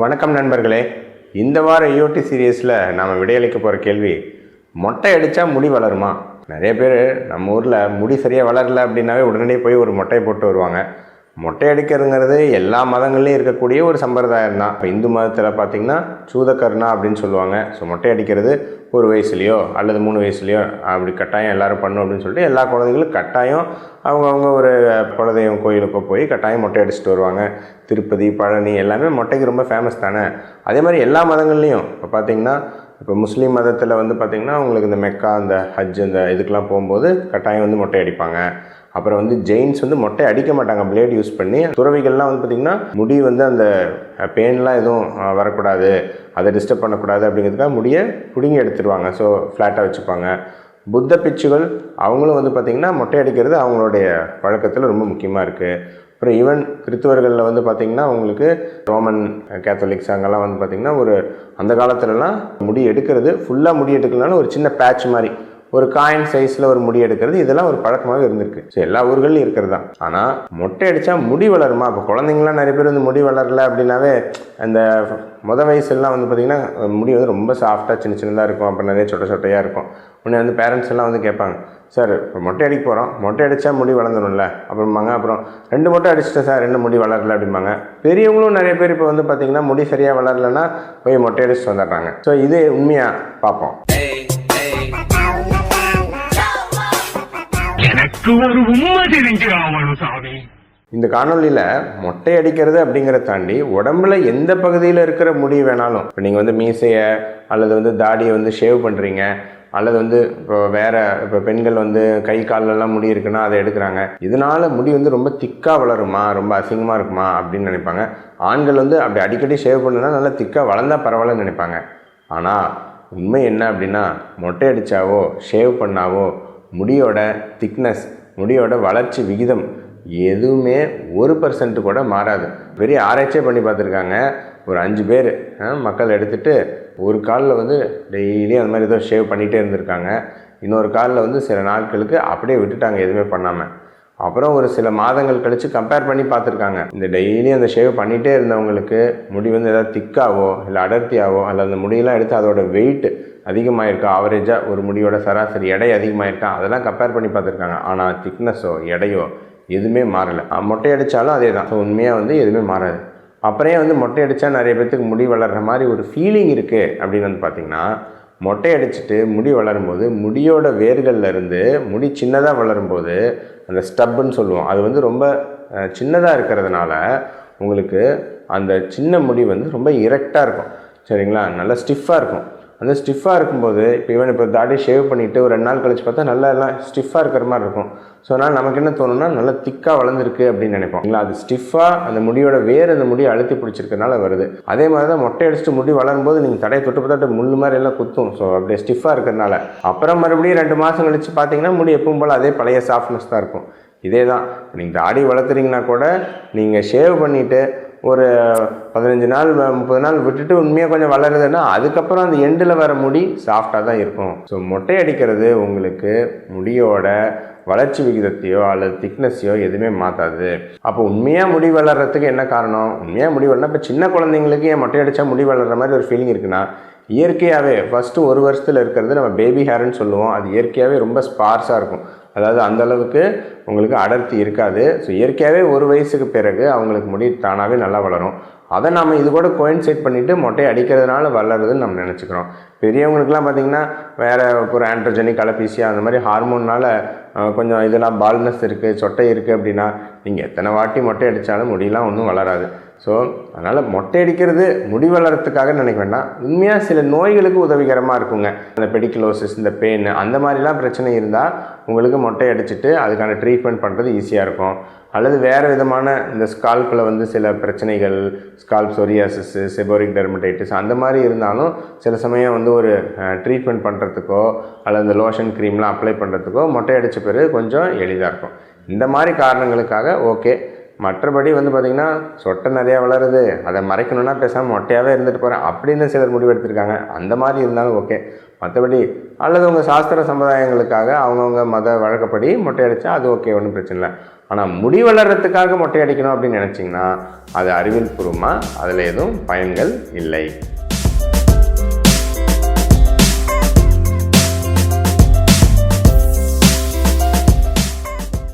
வணக்கம் நண்பர்களே. இந்த வார யூடி சீரியஸில் நாம் விடையளிக்க போகிற கேள்வி மொட்டை அடித்தா முடி வளருமா? நிறைய பேர் நம்ம ஊரில் முடி சரியாக வளரல அப்படின்னாவே உடனடியே போய் ஒரு மொட்டையை போட்டு வருவாங்க. மொட்டை அடிக்கிறதுங்கிறது எல்லா மதங்கள்லையும் இருக்கக்கூடிய ஒரு சம்பிரதாயம் தான் இப்போ இந்து மதத்தில் பார்த்திங்கன்னா சூதக்கர்ணா அப்படின்னு சொல்லுவாங்க. ஸோ மொட்டை அடிக்கிறது ஒரு வயசுலையோ அல்லது மூணு வயசுலையோ அப்படி கட்டாயம் எல்லோரும் பண்ணும் அப்படின்னு சொல்லிட்டு எல்லா குழந்தைகளும் கட்டாயம் அவங்கவுங்க ஒரு குலதெய்வம் கோயிலுக்கு போய் கட்டாயம் மொட்டை அடிச்சுட்டு வருவாங்க. திருப்பதி பழனி எல்லாமே மொட்டைக்கு ரொம்ப ஃபேமஸ் தானே? அதே மாதிரி எல்லா மதங்கள்லேயும். இப்போ பார்த்தீங்கன்னா இப்போ முஸ்லீம் மதத்தில் வந்து பார்த்திங்கன்னா அவங்களுக்கு இந்த மெக்கா இந்த ஹஜ் இந்த இதுக்கெலாம் போகும்போது கட்டாயம் வந்து மொட்டை அடிப்பாங்க அப்புறம் வந்து ஜெயின்ஸ் வந்து மொட்டை அடிக்க மாட்டாங்க. பிளேட் யூஸ் பண்ணி துறவிகள்லாம் வந்து பார்த்திங்கன்னா முடி வந்து அந்த பெயின்லாம் எதுவும் வரக்கூடாது. அதை டிஸ்டர்ப் பண்ணக்கூடாது அப்படிங்கிறதுக்காக முடியை பிடுங்கி எடுத்துருவாங்க. ஸோ ஃப்ளாட்டாக வச்சுப்பாங்க. புத்த பிச்சுகள் அவங்களும் வந்து பார்த்திங்கன்னா மொட்டை அடிக்கிறது அவங்களுடைய வழக்கத்தில் ரொம்ப முக்கியமாக இருக்குது அப்புறம் ஈவன் கிறித்துவர்களில் வந்து பார்த்திங்கன்னா உங்களுக்கு ரோமன் கேத்தலிக்ஸ் அங்கெல்லாம் வந்து பார்த்திங்கன்னா ஒரு அந்த காலத்துலலாம் முடி எடுக்கிறது ஃபுல்லாக முடி எடுக்கலனாலும் ஒரு சின்ன பேட்ச் மாதிரி ஒரு காயின் சைஸில் ஒரு முடி எடுக்கிறது இதெல்லாம் ஒரு பழக்கமாகவே இருந்திருக்கு. ஸோ எல்லா ஊர்களிலும் இருக்கிறது தான் ஆனால் மொட்டை அடித்தா முடி வளருமா? இப்போ குழந்தைங்களாம் நிறைய பேர் வந்து முடி வளரல அப்படின்னாவே அந்த முத வயசுலாம் வந்து பார்த்திங்கன்னா முடி வந்து ரொம்ப சாஃப்டாக சின்ன சின்னதாக இருக்கும். அப்புறம் நிறைய சொட்டை சொட்டையாக இருக்கும். உடனே வந்து பேரண்ட்ஸ் எல்லாம் வந்து கேட்பாங்க சார் இப்போ மொட்டை அடிக்க போகிறோம் மொட்டை அடித்தா முடி வளர்ந்துடும்ல அப்புறம்பாங்க அப்புறம் ரெண்டு மொட்டை அடிச்சிட்டேன் சார். ரெண்டு முடி வளரல. அப்படிம்பாங்க. பெரியவங்களும் நிறைய பேர் இப்போ வந்து பார்த்திங்கன்னா முடி சரியாக வளரலன்னா போய் மொட்டை அடிச்சுட்டு வந்துடுறாங்க. ஸோ இது உண்மையாக பார்ப்போம். எனக்கு ஒரு உண்மை தெரிஞ்சு ஆவணும் சாமி. இந்த காணொலியில் மொட்டை அடிக்கிறது அப்படிங்கிறத தாண்டி உடம்புல எந்த பகுதியில் இருக்கிற முடி வேணாலும் இப்போ நீங்கள் வந்து மீசையை அல்லது வந்து தாடியை வந்து ஷேவ் பண்ணுறீங்க அல்லது வந்து இப்போ வேற இப்போ பெண்கள் வந்து கை கால்லெல்லாம் முடி இருக்குன்னா அதை எடுக்கிறாங்க. இதனால முடி வந்து ரொம்ப திக்காக வளருமா ரொம்ப அசிங்கமாக இருக்குமா அப்படின்னு நினைப்பாங்க. ஆண்கள் வந்து அப்படி அடிக்கடி ஷேவ் பண்ணுனா நல்லா திக்காக வளர்ந்தா பரவாயில்லன்னு நினைப்பாங்க. ஆனால் உண்மை என்ன அப்படின்னா மொட்டை அடித்தாவோ ஷேவ் பண்ணாவோ முடியோட திக்னஸ் முடியோட வளர்ச்சி விகிதம் எதுவுமே ஒரு பர்சன்ட் கூட மாறாது. பெரிய ஆராய்ச்சியே பண்ணி பார்த்துருக்காங்க. ஒரு அஞ்சு பேர் மக்கள் எடுத்துகிட்டு ஒரு காலில் வந்து டெய்லியும் அந்த மாதிரி ஏதோ ஷேவ் பண்ணிகிட்டே இருந்திருக்காங்க. இன்னொரு காலில் வந்து சில நாட்களுக்கு அப்படியே விட்டுட்டாங்க எதுவுமே பண்ணாமல் அப்புறம் ஒரு சில மாதங்கள் கழித்து கம்பேர் பண்ணி பார்த்துருக்காங்க. இந்த டெய்லி அந்த ஷேவ் பண்ணிகிட்டே இருந்தவங்களுக்கு முடி வந்து ஏதாவது திக்காவோ இல்லை அடர்த்தியாவோ அல்ல அந்த முடியெல்லாம் எடுத்து அதோட வெயிட் அதிகமாகிருக்கா ஆவரேஜாக ஒரு முடியோட சராசரி எடை அதிகமாயிருக்கா? அதெல்லாம் கம்பேர் பண்ணி பார்த்துருக்காங்க. ஆனால் திக்னஸோ எடையோ எதுவுமே மாறலை. மொட்டை அடித்தாலும் அதே தான் ஸோ உண்மையாக வந்து எதுவுமே மாறாது. அப்புறம் வந்து மொட்டை அடித்தா நிறைய பேர்த்துக்கு முடி வளர்கிற மாதிரி ஒரு ஃபீலிங் இருக்குது அப்படின்னு வந்து பார்த்திங்கன்னா மொட்டை அடிச்சுட்டு முடி வளரும்போது முடியோட வேர்கள்ல இருந்து முடி சின்னதாக வளரும்போது அந்த ஸ்டப்புன்னு சொல்லுவோம். அது வந்து ரொம்ப சின்னதாக இருக்கிறதுனால உங்களுக்கு அந்த சின்ன முடி வந்து ரொம்ப இரெக்டாக இருக்கும். சரிங்களா? நல்லா ஸ்டிஃபாக இருக்கும். அந்த ஸ்டிஃபாக இருக்கும்போது இப்போ இவன் இப்போ தாடி ஷேவ் பண்ணிவிட்டு ஒரு ரெண்டு நாள் கழிச்சு பார்த்தா நல்லா எல்லாம் ஸ்டிஃபாக இருக்கிற மாதிரி இருக்கும். ஸோ அதனால் நமக்கு என்ன தோணுன்னா நல்லா திக்காக வளர்ந்துருக்கு அப்படின்னு நினைப்போம். இல்லைங்களா? அது ஸ்டிஃபாக அந்த முடியோட வேறு அந்த முடியை அழுத்தி பிடிச்சிருக்கனால வருது. அதே மாதிரி தான் மொட்டை அடிச்சுட்டு முடி வளரும்போது நீங்கள் தடையை தொட்டு பார்த்தாட்டு முள் மாதிரி எல்லாம் குத்தும். ஸோ அப்படியே ஸ்டிஃபாக இருக்கிறதுனால. அப்புறம் மறுபடியும் ரெண்டு மாதம் கழிச்சு பார்த்தீங்கன்னா முடி எப்பவும் போல் அதே பழைய சாஃப்ட்னஸ் தான் இருக்கும். இதே தான் நீங்கள் தாடி வளர்த்துறீங்கன்னா கூட நீங்கள் ஷேவ் பண்ணிவிட்டு ஒரு பதினஞ்சு நாள் முப்பது நாள் விட்டுட்டு உண்மையாக கொஞ்சம் வளருதுன்னா அதுக்கப்புறம் அந்த எண்டில் வர முடி சாஃப்டாக தான் இருக்கும். ஸோ மொட்டை அடிக்கிறது உங்களுக்கு முடியோட வளர்ச்சி விகிதத்தையோ அல்லது திக்னஸையோ எதுவுமே மாற்றாது அப்போ உண்மையாக முடி வளர்கிறதுக்கு என்ன காரணம்? உண்மையாக முடி வளர்னா இப்போ சின்ன குழந்தைங்களுக்கு ஏன் மொட்டை அடித்தா முடி வளர்கிற மாதிரி ஒரு ஃபீலிங் இருக்குன்னா இயற்கையாகவே ஃபஸ்ட்டு ஒரு வருஷத்தில் இருக்கிறது நம்ம பேபி ஹேர்னு சொல்லுவோம். அது இயற்கையாகவே ரொம்ப ஸ்பார்ஸாக இருக்கும். அதாவது அந்த அளவுக்கு உங்களுக்கு அடர்த்தி இருக்காது. ஸோ இயற்கையாகவே ஒரு வயசுக்கு பிறகு அவங்களுக்கு முடி தானாகவே நல்லா வளரும். அதை நம்ம இது கூட கோயின்சைட் பண்ணிவிட்டு மொட்டை அடிக்கிறதுனால வளருதுன்னு நம்ம நினச்சிக்கிறோம். பெரியவங்களுக்குலாம் பார்த்திங்கன்னா வேறு ஒரு ஆண்ட்ரோஜெனிக் அலப்பீசியா அந்த மாதிரி ஹார்மோன்னால் கொஞ்சம் இதெல்லாம் பால்னஸ் இருக்குது சொட்டை இருக்குது அப்படின்னா நீங்கள் எத்தனை வாட்டி மொட்டை அடித்தாலும் முடியெல்லாம் ஒன்றும் வளராது. ஸோ அதனால் மொட்டை அடிக்கிறது முடி வளர்கிறதுக்காக நினைக்க வேண்டாம். உண்மையாக சில நோய்களுக்கு உதவிகரமாக இருக்குங்க. அந்த பெடிக்குலோசிஸ் இந்த பெயின் அந்த மாதிரிலாம் பிரச்சனை இருந்தால் உங்களுக்கு மொட்டை அடிச்சுட்டு அதுக்கான ட்ரீட்மெண்ட் பண்ணுறது ஈஸியாக இருக்கும். அல்லது வேறு விதமான இந்த ஸ்கால்பில் வந்து சில பிரச்சனைகள் ஸ்கால்ப் சொரியாசிஸ் செபோரிக் டெர்மடைட்டிஸ் அந்த மாதிரி இருந்தாலும் சில சமயம் வந்து ஒரு ட்ரீட்மெண்ட் பண்ணுறதுக்கோ அல்லது இந்த லோஷன் க்ரீம்லாம் அப்ளை பண்ணுறதுக்கோ மொட்டை அடித்த பிறகு கொஞ்சம் எளிதாக இருக்கும். இந்த மாதிரி காரணங்களுக்காக ஓகே மற்றபடி வந்து பார்த்திங்கன்னா சொட்டை நிறையா வளருது. அதை மறைக்கணும்னா பேசாமல் மொட்டையாகவே இருந்துட்டு போகிறேன் அப்படின்னு சிலர் முடிவெடுத்திருக்காங்க. அந்த மாதிரி இருந்தாலும் ஓகே. மற்றபடி அல்லது உங்கள் சாஸ்திர சம்பிரதாயங்களுக்காக அவங்கவுங்க மத வழக்கப்படி மொட்டை அடித்தா அது ஓகே ஒன்றும் பிரச்சனை இல்லை. ஆனால் முடி வளர்கிறதுக்காக மொட்டை அடிக்கணும் அப்படின்னு நினச்சிங்கன்னா அது அறிவியல் பூர்வமாக அதில் எதுவும் பயன்கள் இல்லை.